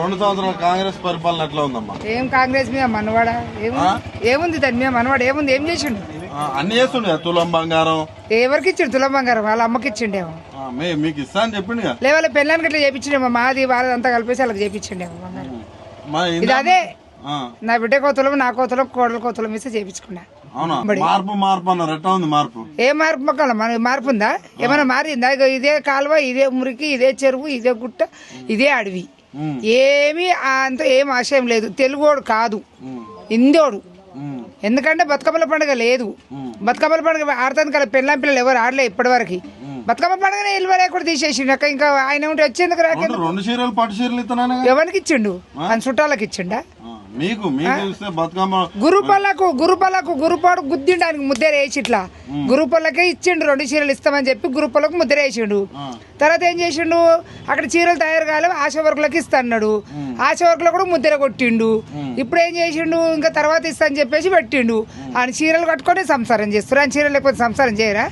రెండు సంవత్సరాల కాంగ్రెస్ పరిపాలన ఎట్లా ఉందమ్మా? ఏం కాంగ్రెస్ మీద మనవాడ? ఏముంది ఏముంది దాని మీద మనవాడు? ఏముంది? ఏం చేసిండు? అన్ని చేస్తుండే తులం బంగారం. ఎవరికి ఇచ్చిండు తులం బంగారం? వాళ్ళ అమ్మకి ఇచ్చిండేమో మీకు ఇస్తా అని చెప్పిండు లేవాళ్ళ పెళ్ళానికి అట్లా చేపించిండేమో? మాది వాళ్ళదంతా కలిపేసి వాళ్ళకి చేపించిండేమో బంగారం. ఇది అదే. నా బిడ్డ కోతలం నా కోతలం కోడల కోతలం ఇస్తే చేపించుకున్నా. మార్పు మార్పు అన్నారు. ఎట్లా ఉంది మార్పు? ఏ మార్పు మొక్కల? మన మార్పు ఉందా? ఏమైనా మారిందా? ఇదే కాలువ ఇదే మురికి ఇదే చెరువు ఇదే గుట్ట ఇదే అడవి. ఏమీ అంత ఏం ఆశయం లేదు. తెలుగోడు కాదు. ఉమ్, ఎందుకంటే బతుకమ్మల పండుగ లేదు. బతుకమ్మల పండుగ ఆడతాను కదా పెళ్ళాం పిల్లలు ఎవరు ఆడలే ఇప్పటివరకు. బతుకమ్మ పండుగనే ఇల్లు లేకుండా తీసేసిండు. అక్క ఇంకా ఆయన ఉంటే వచ్చేందుకు రాక రెండు చీరలు పట్టు చీరలు? ఎవరికి ఇచ్చిండు? ఆయన చుట్టాలకు ఇచ్చిండా? మీకు గురుపల్లకు గురుపల్లకు గురుపాడు గుద్దిండు ఆయనకు ముద్దెర వేసి ఇట్లా గురుపల్లకే ఇచ్చిండు రెండు చీరలు ఇస్తామని చెప్పి గురుపల్లకు ముద్దెర వేసిండు. తర్వాత ఏం చేసిండు? అక్కడ చీరలు తయారు కాలేదు ఆశా వర్కులకు ఇస్తా అన్నాడు. ఆశా వర్కులు కూడా ముద్దెర కొట్టిండు. ఇప్పుడు ఏం చేసిండు? ఇంకా తర్వాత ఇస్తా అని చెప్పేసి పెట్టిండు. ఆయన చీరలు కట్టుకొని సంసారం చేస్తారు ఆయన చీరలు లేకపోతే సంసారం చేయరా?